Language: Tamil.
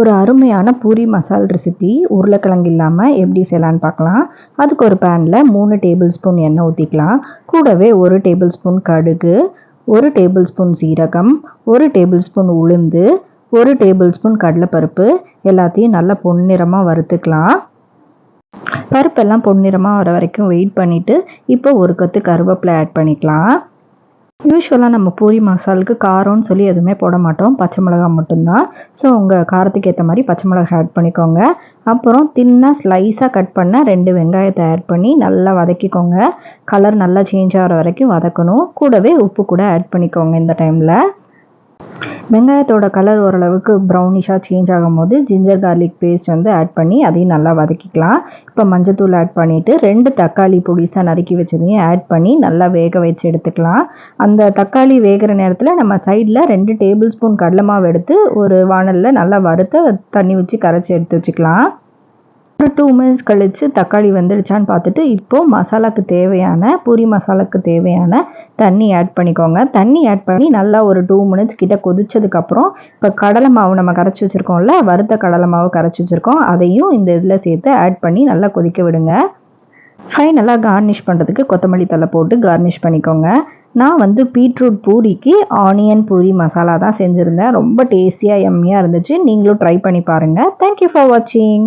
ஒரு அருமையான பூரி மசால் ரெசிபி உருளைக்கிழங்கு இல்லாமல் எப்படி செய்யலான்னு பார்க்கலாம். அதுக்கு ஒரு பேனில் மூணு டேபிள் ஸ்பூன் எண்ணெய் ஊற்றிக்கலாம் கூடவே ஒரு டேபிள் ஸ்பூன் கடுகு ஒரு டேபிள் ஸ்பூன் சீரகம் ஒரு டேபிள் ஸ்பூன் உளுந்து ஒரு டேபிள் ஸ்பூன் கடலைப்பருப்பு. எல்லாத்தையும் நல்லா பொன்னிறமாக வறுத்துக்கலாம். பருப்பெல்லாம் பொன்னிறமாக வர வரைக்கும் வெயிட் பண்ணிவிட்டு இப்போ ஒரு கத்து கருவேப்பிலை ஆட் பண்ணிக்கலாம். யூஸ்வலாக நம்ம பூரி மசாலுக்கு காரம்னு சொல்லி எதுவுமே போட மாட்டோம். பச்சை மிளகா மட்டும்தான். ஸோ உங்கள் காரத்துக்கு ஏற்ற மாதிரி பச்சை மிளகா ஆட் பண்ணிக்கோங்க. அப்புறம் தின்னாக ஸ்லைஸாக கட் பண்ண ரெண்டு வெங்காயத்தை ஆட் பண்ணி நல்லா வதக்கிக்கோங்க. கலர் நல்லா சேஞ்ச் ஆகிற வரைக்கும் வதக்கணும். கூடவே உப்பு கூட ஆட் பண்ணிக்கோங்க இந்த டைமில் வெங்காயத்தோட கலர் ஓரளவுக்கு ப்ரௌனிஷாக சேஞ்ச் ஆகும்போது ஜிஞ்சர் கார்லிக் பேஸ்ட் வந்து ஆட் பண்ணி அதையும் நல்லா வதக்கிக்கலாம். இப்போ மஞ்சத்தூள் ஆட் பண்ணிவிட்டு ரெண்டு தக்காளி பொடிசாக நறுக்கி வச்சதையும் ஆட் பண்ணி நல்லா வேக வச்சு எடுத்துக்கலாம். அந்த தக்காளி வேகிற நேரத்தில் நம்ம சைடில் ரெண்டு டேபிள் ஸ்பூன் கடலை மாவு எடுத்து ஒரு வானலில் நல்லா வறுத்து தண்ணி வச்சு கரைச்சி எடுத்து வச்சுக்கலாம். ஒரு டூ மினிட்ஸ் கழித்து தக்காளி வெந்துடுச்சான்னு பார்த்துட்டு இப்போது மசாலாக்கு தேவையான பூரி மசாலாக்கு தேவையான தண்ணி ஆட் பண்ணிக்கோங்க. தண்ணி ஆட் பண்ணி நல்லா ஒரு டூ மினிட்ஸ் கிட்ட கொதிச்சதுக்கப்புறம் இப்போ கடலை மாவு நம்ம கரைச்சி வச்சுருக்கோம்ல வறுத்த கடலை மாவு கரைச்சி வச்சுருக்கோம். அதையும் இந்த இதில் சேர்த்து ஆட் பண்ணி நல்லா கொதிக்க விடுங்க. ஃபைனலாக கார்னிஷ் பண்ணுறதுக்கு கொத்தமல்லி தலை போட்டு கார்னிஷ் பண்ணிக்கோங்க. நான் வந்து பீட்ரூட் பூரிக்கு ஆனியன் பூரி மசாலா தான் செஞ்சுருந்தேன். ரொம்ப டேஸ்டியாக எம்மியாக இருந்துச்சு. நீங்களும் ட்ரை பண்ணி பாருங்கள் தேங்க்யூ ஃபார் வாட்சிங்